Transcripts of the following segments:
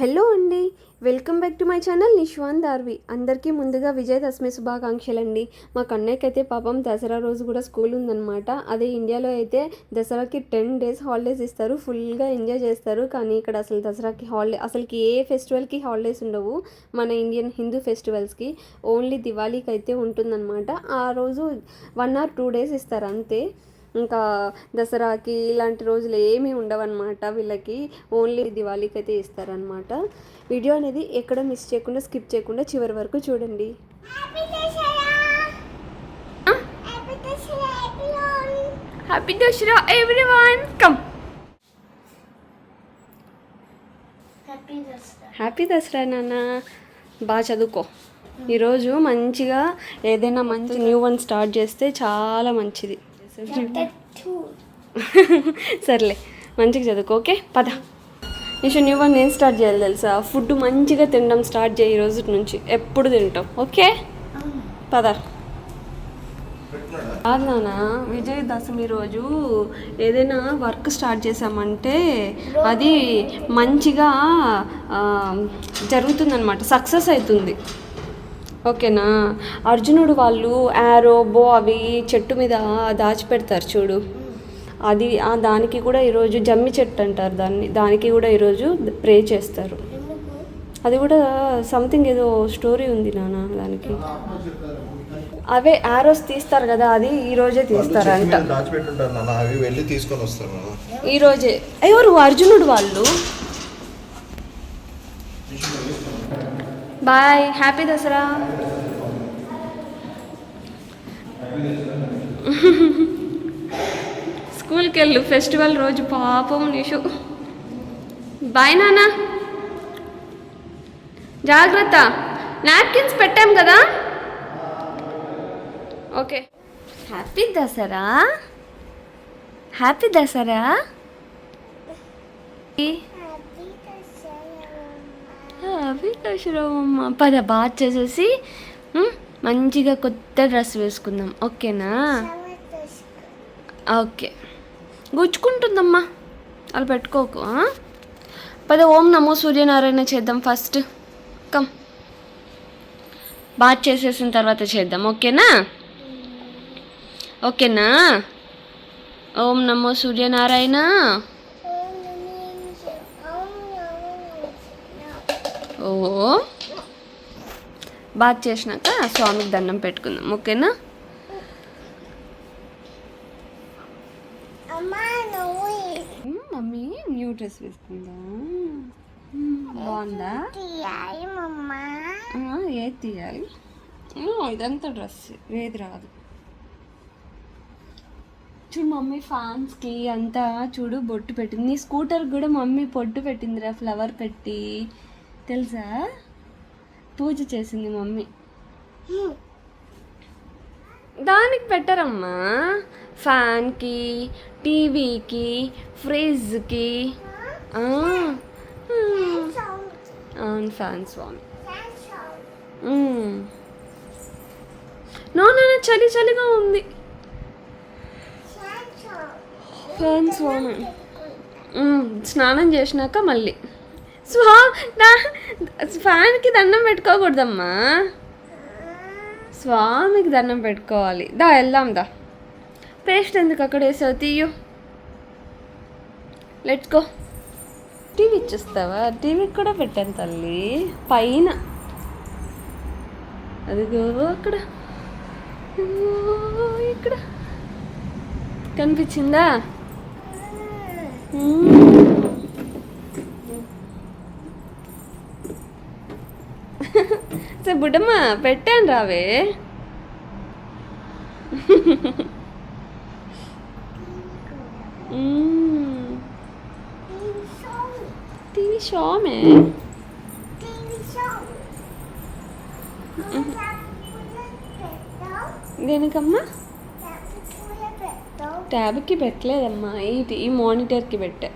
Hello అండి. Welcome back to my channel Nishwan Darvi. అందరికీ ముందుగా విజయదశమి శుభాకాంక్షలు అండి మా కన్నయ్యకి అయితే పాపం దసరా రోజు కూడా స్కూల్ ఉందన్నమాట. అదే ఇండియాలో అయితే దసరాకి టెన్ డేస్ హాలిడేస్ ఇస్తారు. ఫుల్గా ఎంజాయ్ చేస్తారు. కానీ ఇక్కడ అసలు దసరాకి హాలిడే అసలుకి ఏ ఫెస్టివల్కి హాలిడేస్ ఉండవు. మన ఇండియన్ హిందూ ఫెస్టివల్స్కి ఓన్లీ దివాళీకి అయితే ఉంటుందన్నమాట. ఆ రోజు వన్ ఆర్ టూ డేస్ ఇస్తారు అంతే. ఇంకా దసరాకి ఇలాంటి రోజులు ఏమీ ఉండవన్నమాట. వీళ్ళకి ఓన్లీ దివాళీకి అయితే ఇస్తారనమాట వీడియో అనేది ఎక్కడ మిస్ చేయకుండా స్కిప్ చేయకుండా చివరి వరకు చూడండి. Happy Dasara everyone come happy Dasara నాన్న. బాగా చదువుకో. ఈరోజు మంచిగా ఏదైనా మంచి న్యూ వన్ స్టార్ట్ చేస్తే చాలా మంచిది. సర్లే మంచిగా చదువుకో ఓకే? పద. నిషు న్యూ వన్ స్టార్ట్ చేయాలి తెలుసా? ఫుడ్ మంచిగా తినడం స్టార్ట్ చేయి ఈ రోజు నుంచి. ఎప్పుడు తింటాం ఓకే? పద. కాదు నాన్న విజయదశమి రోజు ఏదైనా వర్క్ స్టార్ట్ చేసామంటే అది మంచిగా జరుగుతుందనమాట సక్సెస్ అవుతుంది. ఓకేనా? అర్జునుడు వాళ్ళు యారో బో అవి చెట్టు మీద దాచిపెడతారు చూడు. అది ఆ దానికి కూడా ఈరోజు జమ్మి చెట్టు అంటారు దాన్ని. దానికి కూడా ఈరోజు ప్రే చేస్తారు. అది కూడా సంథింగ్ ఏదో స్టోరీ ఉంది నాన్న దానికి. అవే యారోస్ తీస్తారు కదా అది ఈ రోజే తీస్తారంట. ఈ రోజే. ఎవరు? అర్జునుడు వాళ్ళు? బాయ్ హ్యాపీ దసరా స్కూల్కి వెళ్ళు ఫెస్టివల్ రోజు పాపం నిషు. బాయ్ నాన్న. జాగ్రత్త. నాప్కిన్స్ పెట్టాం కదా? Okay. Happy Dasara happy Dasara happy పద బాత్ చేసేసి మంచిగా కొత్త డ్రెస్ వేసుకుందాం. ఓకేనా? ఓకే. గుచ్చుకుంటుందమ్మా. అలా పెట్టుకోకు పద ఓం నమో సూర్యనారాయణ చేద్దాం ఫస్ట్. కమ్. బాత్ చేసేసిన తర్వాత చేద్దాం. ఓకేనా? ఓకేనా? ఓం నమో సూర్యనారాయణ. ఓ. బాగా చేసినాక స్వామికి దండం పెట్టుకుందాం ఓకేనా? మమ్మీ న్యూ డ్రెస్ వేసుకుందా? బాగుందా? ఏది తీయాలి? ఇదంతా డ్రెస్ ఏది రాదు. చూడు మమ్మీ ఫ్యాన్స్కి అంతా చూడు బొట్టు పెట్టింది. నీ స్కూటర్ కూడా మమ్మీ పొట్టు పెట్టిందిరా ఫ్లవర్ పెట్టి. తెలుసా? పూజ చేసింది మమ్మీ. దానికి పెట్టరమ్మా ఫ్యాన్కి టీవీకి ఫ్రిడ్జ్కి అవును ఫ్యాన్ స్వామి. మ్మ్. నో నాన్న చలి చలిగా ఉంది. ఫ్యాన్ స్వామి. స్నానం చేసినాక మళ్ళీ. స్వా నా- ఫ్యాన్కి దండం పెట్టుకోకూడదమ్మా. స్వామికి దండం పెట్టుకోవాలి. దా వెళ్దాం దా. పేస్ట్ ఎందుకు అక్కడ వేసావు? తీయు. లెట్స్ గో టీవీ ఇచ్చేస్తావా? టీవీకి కూడా పెట్టాను తల్లి. పైన. అదిగో అక్కడ. ఇక్కడ. కనిపించిందా? బుడ్డమ్మ పెట్టాను రావే. టీవీ షోమే? దేనికమ్మా? ట్యాబ్కి పెట్టలేదమ్మా. ఈ ఈ మానిటర్కి పెట్టా.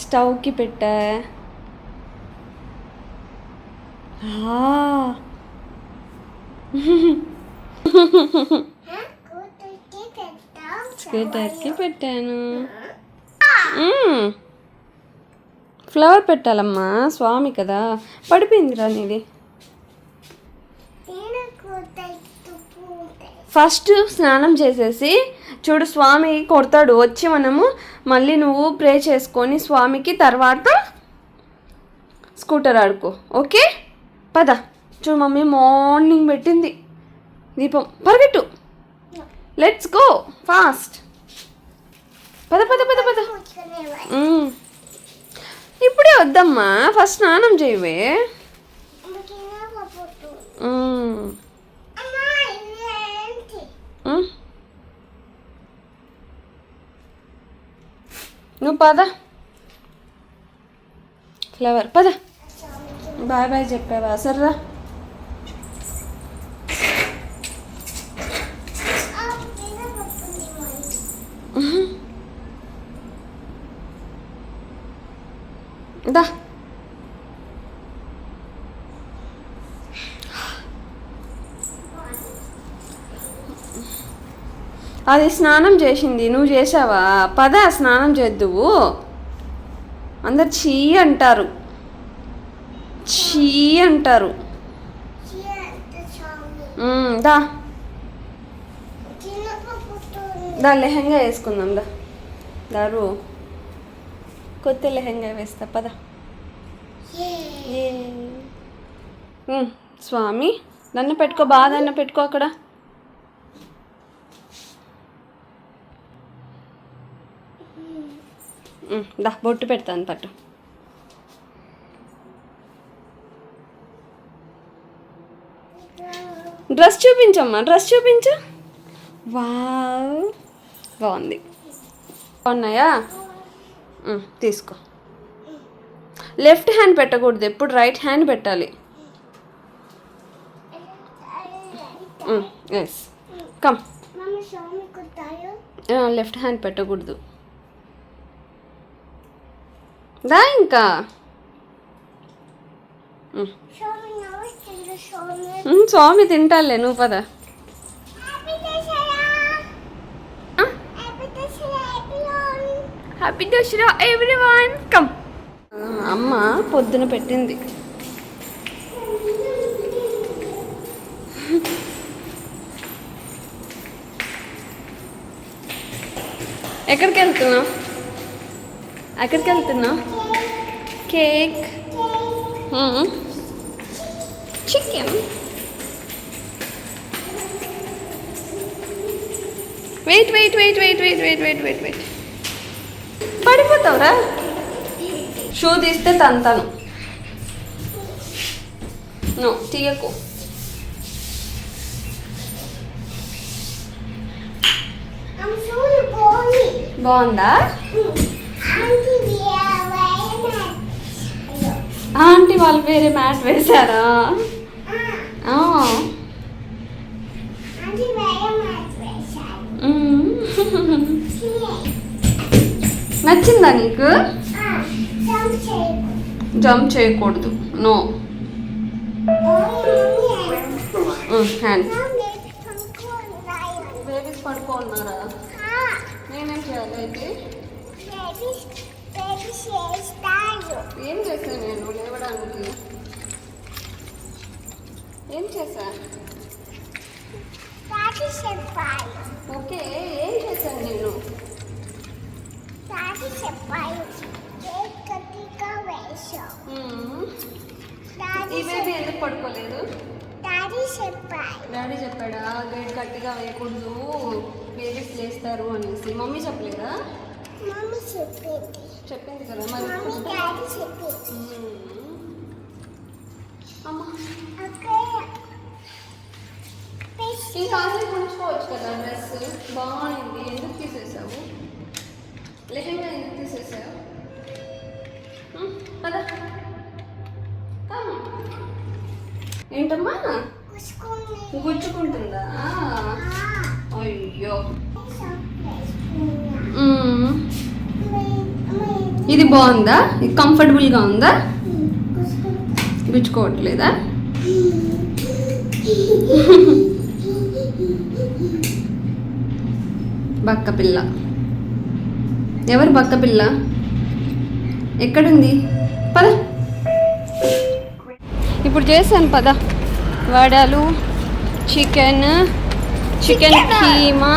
స్టవ్కి పెట్టా. స్కూటర్కి పెట్టాను. ఫ్లవర్ పెట్టాలమ్మా స్వామి కదా. పడిపోయింది రా నీది ఫస్ట్ స్నానం చేసేసి చూడు స్వామి కొడతాడు. వచ్చి మనము మళ్ళీ నువ్వు ప్రే చేసుకొని స్వామికి తర్వాత స్కూటర్ ఆడుకో. ఓకే? పద. చూడు మమ్మీ మార్నింగ్ పెట్టింది. దీపం. పరిగెట్టు. లెట్స్ గో ఫాస్ట్ పద పద పద పద. ఇప్పుడే వద్దమ్మా. ఫస్ట్ స్నానం చేయవే. నువ్వు పద. ఫ్లవర్ పద. బాయ్ బాయ్ చెప్పావా? సర్రా. దా. అది స్నానం చేసింది. నువ్వు చేసావా? పద స్నానం చేద్దువు. అందరు చీ అంటారు. చీ అంటారు. దా. దా లెహంగా వేసుకుందాం దా. దారు. కొత్త లెహంగా వేస్తా పద. స్వామి నన్ను పెట్టుకో బాగా నన్ను పెట్టుకో అక్కడ. దా బొట్టు పెడతాను పట్టు. డ్రెస్ చూపించమ్మా డ్రెస్ చూపించు. వావ్ బాగుంది. బాగున్నాయా? తీసుకో. లెఫ్ట్ హ్యాండ్ పెట్టకూడదు ఎప్పుడు రైట్ హ్యాండ్ పెట్టాలి. Yes come. లెఫ్ట్ హ్యాండ్ పెట్టకూడదు. దా ఇంకా. స్వామి తింటాలే నువ్వు పద. హ్యాపీ దసరా ఎవ్రీవన్ కమ్ అమ్మ పొద్దున పెట్టింది. ఎక్కడికి వెళ్తున్నావు ఎక్కడికి వెళ్తున్నావు cake. Chicken. Wait wait wait wait wait wait wait wait wait. పడిపోతావురా? Shoe తీస్తే తంతాను నో తీయకు. బాగుందా? ఆంటీ వాళ్ళు వేరే మ్యాట్ వేశారా? నచ్చిందా నీకు? జంప్ చేయకూడదు. నో. హ్యాండ్. చేశాను నేను లేవడానికి. ఏం చేశా? ఓకే ఏం చేశాను నేను. ఈ బేబీ ఎందుకు పడుకోలేదు? డాడీ చెప్పాడా గేట్ గట్టిగా వేయకూడదు బేబీస్ లేస్తారు అనేసి. మమ్మీ చెప్పలేదా? మమ్మీ చెప్పింది. చెప్పింది కదా మరి ఇంకాసే ఉంచుకోవచ్చు కదా డ్రెస్? బాగుంది. ఎందుకు తీసేసావు? లెహెంగా ఎందుకు తీసేసావు? కదా ఏంటమ్మా? గుచ్చుకుంటుందా? అయ్యో. ఇది బాగుందా? ఇది కంఫర్టబుల్గా ఉందా? గుచ్చుకోవట్లేదా? బక్క పిల్ల. ఎవరు బక్క పిల్ల? ఎక్కడుంది? పద. ఇప్పుడు చేశాను పద. వడలు చికెన్ చికెన్ కీమా.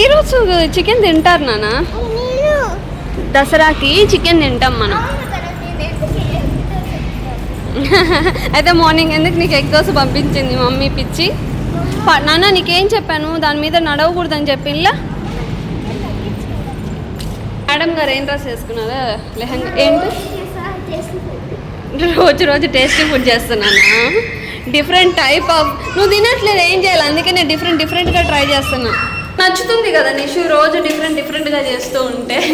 ఈరోజు చికెన్ తింటారు నేను దసరాకి చికెన్ తింటాం మనం. అయితే మార్నింగ్ ఎందుకు నీకు ఎగ్ దోశ పంపించింది మమ్మీ పిచ్చి? ప- నాన్న నీకేం చెప్పాను? దాని మీద నడవకూడదని చెప్పింలా మేడం గారు ఏం డ్రెస్ వేసుకున్నారా? లెహంగా ఏంటి? రోజు రోజు టేస్టీ ఫుడ్ చేస్తున్నానా? డిఫరెంట్ టైప్ ఆఫ్ నువ్వు తినట్లేదు ఏం చేయాలి? అందుకే నేను డిఫరెంట్ డిఫరెంట్గా ట్రై చేస్తున్నా. నచ్చుతుంది కదా నిషు రోజు డిఫరెంట్ డిఫరెంట్గా చేస్తూ ఉంటే.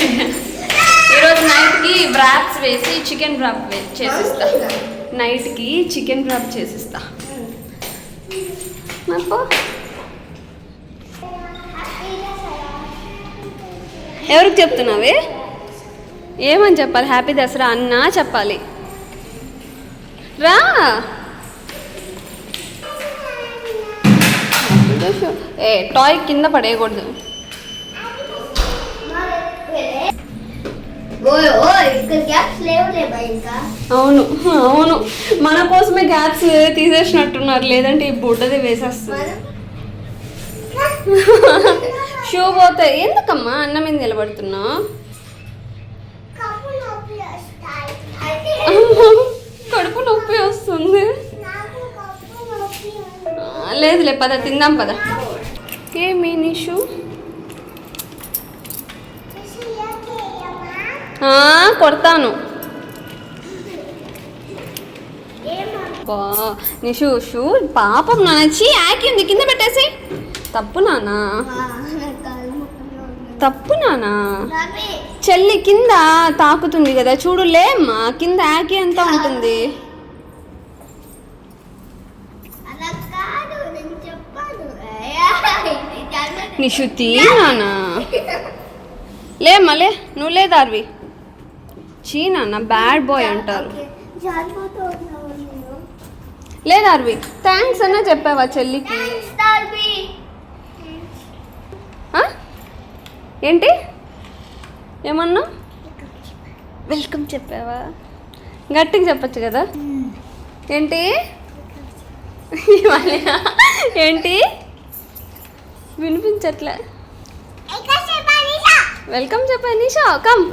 బ్రాప్స్ వేసి చికెన్ బ్రాప్ వే- చేసిస్తా. నైట్కి చికెన్ బ్రాప్ చేసిస్తా. నాకు ఎవరికి చెప్తున్నావే? ఏమని చెప్పాలి? హ్యాపీ దసరా అన్నా చెప్పాలి. రా! ఏ టాయ్ కింద పడేయకూడదు ఓయ్ ఓయ్ ఇక్కడ గ్యాప్స్ లేవులే బా ఇంకా అవును అవును. మన కోసమే గ్యాప్స్ తీసేసినట్టున్నారు. లేదంటే ఈ బుడ్డది వేసేస్తుంది. షూ పోతే ఎందుకమ్మా అన్నం మీద నిలబడుతున్నావు? వస్తాయి. కడుపు నొప్పి వస్తుంది. లేదులే పద తిందాం పద. ఏమి నిషు చేయకేయమ్మా. ఆ, కొడతాను. ఏమమ్మా? నిషు షూ పాపం నానచ్చి ఆకింది కింద పెట్టేసి. తప్పు నానా తప్పు నానా చెల్లి కింద తాకుతుంది కదా చూడు లేమ్మా కింద ఆకి అంతా ఉంటుంది. నిషు తీ నానా లేమ్మా లే నువ్వు లేదార్వి చీ నాన్న బ్యాడ్ బాయ్ అంటారు. నేను. లేదార్వి థ్యాంక్స్ అన్నా చెప్పావా చెల్లికి? ఏంటి? ఏమన్నా? వెల్కమ్ చెప్పావా? గట్టిగా చెప్పొచ్చు కదా. ఏంటి? మళ్ళీ ఏంటి? వినిపించట్లే. వెల్కమ్ చెప్పా నిషా కమ్